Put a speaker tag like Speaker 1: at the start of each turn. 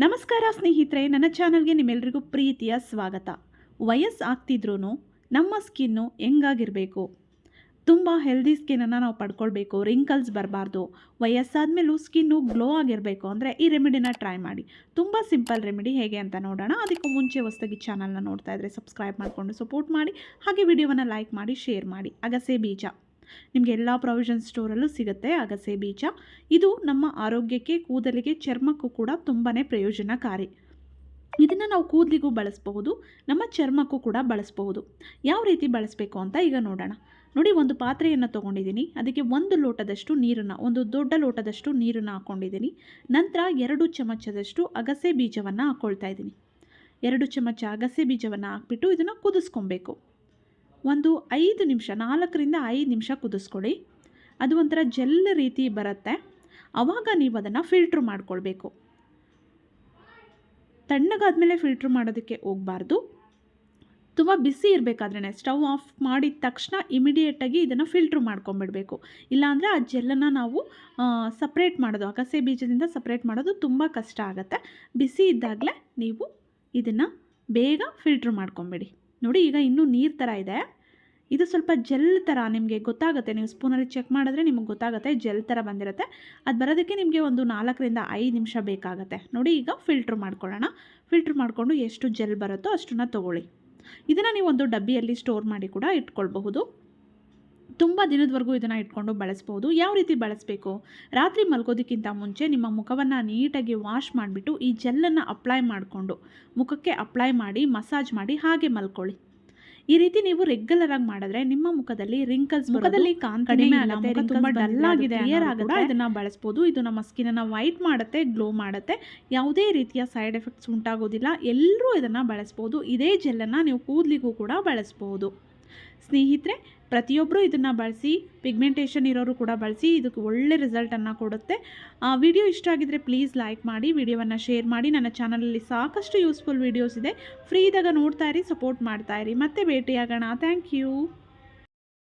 Speaker 1: ನಮಸ್ಕಾರ ಸ್ನೇಹಿತರೆ, ನನ್ನ ಚಾನಲ್ಗೆ ನಿಮ್ಮೆಲ್ಲರಿಗೂ ಪ್ರೀತಿಯ ಸ್ವಾಗತ. ವಯಸ್ಸು ಆಗ್ತಿದ್ರೂ ನಮ್ಮ ಸ್ಕಿನ್ನು ಹೆಂಗಾಗಿರಬೇಕು? ತುಂಬ ಹೆಲ್ದಿ ಸ್ಕಿನ್ನನ್ನು ನಾವು ಪಡ್ಕೊಳ್ಬೇಕು ರಿಂಕಲ್ಸ್ ಬರಬಾರ್ದು. ವಯಸ್ಸಾದಮೇಲೂ ಸ್ಕಿನ್ನು ಗ್ಲೋ ಆಗಿರಬೇಕು ಅಂದರೆ ಈ ರೆಮಿಡಿನ ಟ್ರೈ ಮಾಡಿ. ತುಂಬ ಸಿಂಪಲ್ ರೆಮಿಡಿ ಹೇಗೆ ಅಂತ ನೋಡೋಣ. ಅದಕ್ಕೂ ಮುಂಚೆ ಹೊಸದಾಗಿ ಚಾನಲ್ನ ನೋಡ್ತಾ ಇದ್ದರೆ ಸಬ್ಸ್ಕ್ರೈಬ್ ಮಾಡಿಕೊಂಡು ಸಪೋರ್ಟ್ ಮಾಡಿ. ಹಾಗೆ ವಿಡಿಯೋವನ್ನು ಲೈಕ್ ಮಾಡಿ ಶೇರ್ ಮಾಡಿ. ಅಗಸೆ ಬೀಜ. ನಿಮಗೆ ಎಲ್ಲ ಪ್ರಾವಿಷನ್ ಸ್ಟೋರಲ್ಲೂ ಸಿಗುತ್ತೆ, ಅಗಸೆ ಬೀಜ. ಇದು ನಮ್ಮ ಆರೋಗ್ಯಕ್ಕೆ, ಕೂದಲಿಗೆ, ಚರ್ಮಕ್ಕೂ ಕೂಡ ತುಂಬಾ ಪ್ರಯೋಜನಕಾರಿ. ಇದನ್ನು ನಾವು ಕೂದಲಿಗೂ ಬಳಸಬಹುದು, ನಮ್ಮ ಚರ್ಮಕ್ಕೂ ಕೂಡ ಬಳಸಬಹುದು. ಯಾವ ರೀತಿ ಬಳಸಬೇಕು ಅಂತ ಈಗ ನೋಡೋಣ. ನೋಡಿ, ಒಂದು ಪಾತ್ರೆಯನ್ನು ತೊಗೊಂಡಿದ್ದೀನಿ. ಅದಕ್ಕೆ ಒಂದು ಲೋಟದಷ್ಟು ನೀರನ್ನು, ಒಂದು ದೊಡ್ಡ ಲೋಟದಷ್ಟು ನೀರನ್ನು ಹಾಕ್ಕೊಂಡಿದ್ದೀನಿ ನಂತರ ಎರಡು ಚಮಚದಷ್ಟು ಅಗಸೆ ಬೀಜವನ್ನು ಹಾಕ್ಕೊಳ್ತಾ ಇದ್ದೀನಿ. ಎರಡು ಚಮಚ ಅಗಸೆ ಬೀಜವನ್ನು ಹಾಕ್ಬಿಟ್ಟು ಇದನ್ನು ಕುದಿಸ್ಕೊಬೇಕು. ಒಂದು ಐದು ನಿಮಿಷ, ನಾಲ್ಕರಿಂದ ಐದು ನಿಮಿಷ ಕುದಿಸ್ಕೊಳ್ಳಿ. ಅದು ಒಂಥರ ಜೆಲ್ ರೀತಿ ಬರುತ್ತೆ. ಆವಾಗ ನೀವು ಅದನ್ನು ಫಿಲ್ಟ್ರ್ ಮಾಡ್ಕೊಳ್ಬೇಕು. ತಣ್ಣಗಾದ್ಮೇಲೆ ಫಿಲ್ಟ್ರ್ ಮಾಡೋದಕ್ಕೆ ಹೋಗಬಾರ್ದು. ತುಂಬ ಬಿಸಿ ಇರಬೇಕಾದ್ರೆ ಸ್ಟವ್ ಆಫ್ ಮಾಡಿದ ತಕ್ಷಣ ಇಮಿಡಿಯೇಟಾಗಿ ಇದನ್ನು ಫಿಲ್ಟ್ರ್ ಮಾಡ್ಕೊಂಬಿಡಬೇಕು. ಇಲ್ಲಾಂದರೆ ಆ ಜೆಲ್ಲನ್ನು ನಾವು ಸಪ್ರೇಟ್ ಮಾಡೋದು, ಅಗಸೆ ಬೀಜದಿಂದ ಸಪ್ರೇಟ್ ಮಾಡೋದು ತುಂಬ ಕಷ್ಟ ಆಗುತ್ತೆ. ಬಿಸಿ ಇದ್ದಾಗಲೇ ನೀವು ಇದನ್ನು ಬೇಗ ಫಿಲ್ಟ್ರ್ ಮಾಡ್ಕೊಂಬಿಡಿ. ನೋಡಿ ಈಗ ಇನ್ನೂ ನೀರು ಥರ ಇದೆ. ಇದು ಸ್ವಲ್ಪ ಜೆಲ್ ಥರ ನಿಮಗೆ ಗೊತ್ತಾಗುತ್ತೆ. ನೀವು ಸ್ಪೂನಲ್ಲಿ ಚೆಕ್ ಮಾಡಿದ್ರೆ ನಿಮಗೆ ಗೊತ್ತಾಗುತ್ತೆ, ಜೆಲ್ ಥರ ಬಂದಿರುತ್ತೆ. ಅದು ಬರೋದಕ್ಕೆ ನಿಮಗೆ ಒಂದು ನಾಲ್ಕರಿಂದ ಐದು ನಿಮಿಷ ಬೇಕಾಗುತ್ತೆ. ನೋಡಿ ಈಗ ಫಿಲ್ಟ್ರ್ ಮಾಡ್ಕೊಳ್ಳೋಣ. ಫಿಲ್ಟ್ರ್ ಮಾಡಿಕೊಂಡು ಎಷ್ಟು ಜೆಲ್ ಬರುತ್ತೋ ಅಷ್ಟನ್ನು ತೊಗೊಳ್ಳಿ. ಇದನ್ನು ನೀವು ಒಂದು ಡಬ್ಬಿಯಲ್ಲಿ ಸ್ಟೋರ್ ಮಾಡಿ ಕೂಡ ಇಟ್ಕೊಳ್ಬಹುದು. ತುಂಬ ದಿನದವರೆಗೂ ಇದನ್ನು ಇಟ್ಕೊಂಡು ಬಳಸ್ಬೋದು ಯಾವ ರೀತಿ ಬಳಸಬೇಕು? ರಾತ್ರಿ ಮಲ್ಗೋದಕ್ಕಿಂತ ಮುಂಚೆ ನಿಮ್ಮ ಮುಖವನ್ನು ನೀಟಾಗಿ ವಾಶ್ ಮಾಡಿಬಿಟ್ಟು ಈ ಜೆಲ್ಲನ್ನು ಅಪ್ಲೈ ಮಾಡಿಕೊಂಡು ಮುಖಕ್ಕೆ ಅಪ್ಲೈ ಮಾಡಿ ಮಸಾಜ್ ಮಾಡಿ ಹಾಗೆ ಮಲ್ಕೊಳ್ಳಿ. ಈ ರೀತಿ ನೀವು ರೆಗ್ಯುಲರ್ ಆಗಿ ಮಾಡಿದ್ರೆ ನಿಮ್ಮ ಮುಖದಲ್ಲಿ ರಿಂಕಲ್ಸ್ ಮುಖದಲ್ಲಿ ಕಾನ್ ಕಡಿಮೆ ಆಗುತ್ತೆ ತುಂಬಾ ಡಲ್ ಆಗಿದೆ ಕ್ಲಿಯರ್ ಆಗುತ್ತೆ ಇದನ್ನ ಬಳಸಬಹುದು ಇದು ನಮ್ಮ ಸ್ಕಿನ್ ಅನ್ನ ವೈಟ್ ಮಾಡುತ್ತೆ ಗ್ಲೋ ಮಾಡುತ್ತೆ. ಯಾವುದೇ ರೀತಿಯ ಸೈಡ್ ಎಫೆಕ್ಟ್ಸ್ ಉಂಟಾಗೋದಿಲ್ಲ. ಎಲ್ಲರೂ ಇದನ್ನ ಬಳಸಬಹುದು ಇದೇ ಜೆಲ್ಲನ್ನು ನೀವು ಕೂದಲಿಗೂ ಕೂಡ ಬಳಸ್ಬೋದು. ಸ್ನೇಹಿತರೆ ಪ್ರತಿಯೊಬ್ಬರು ಇದನ್ನು ಬಳಸಿ ಪಿಗ್ಮೆಂಟೇಷನ್ ಇರೋರು ಕೂಡ ಬಳಸಿ ಇದಕ್ಕೆ ಒಳ್ಳೆ ರಿಸಲ್ಟನ್ನು ಕೊಡುತ್ತೆ. ವಿಡಿಯೋ ಇಷ್ಟ ಆಗಿದ್ರೆ ಪ್ಲೀಸ್ ಲೈಕ್ ಮಾಡಿ ವಿಡಿಯೋವನ್ನು ಶೇರ್ ಮಾಡಿ. ನನ್ನ ಚಾನಲಲ್ಲಿ ಸಾಕಷ್ಟು ಯೂಸ್ಫುಲ್ ವೀಡಿಯೋಸ್ ಇದೆ. ಫ್ರೀ ಇದ್ದಾಗ ನೋಡ್ತಾ ಇರಿ ಸಪೋರ್ಟ್ ಮಾಡ್ತಾ ಇರಿ. ಮತ್ತೆ ಭೇಟಿಯಾಗೋಣ. Thank you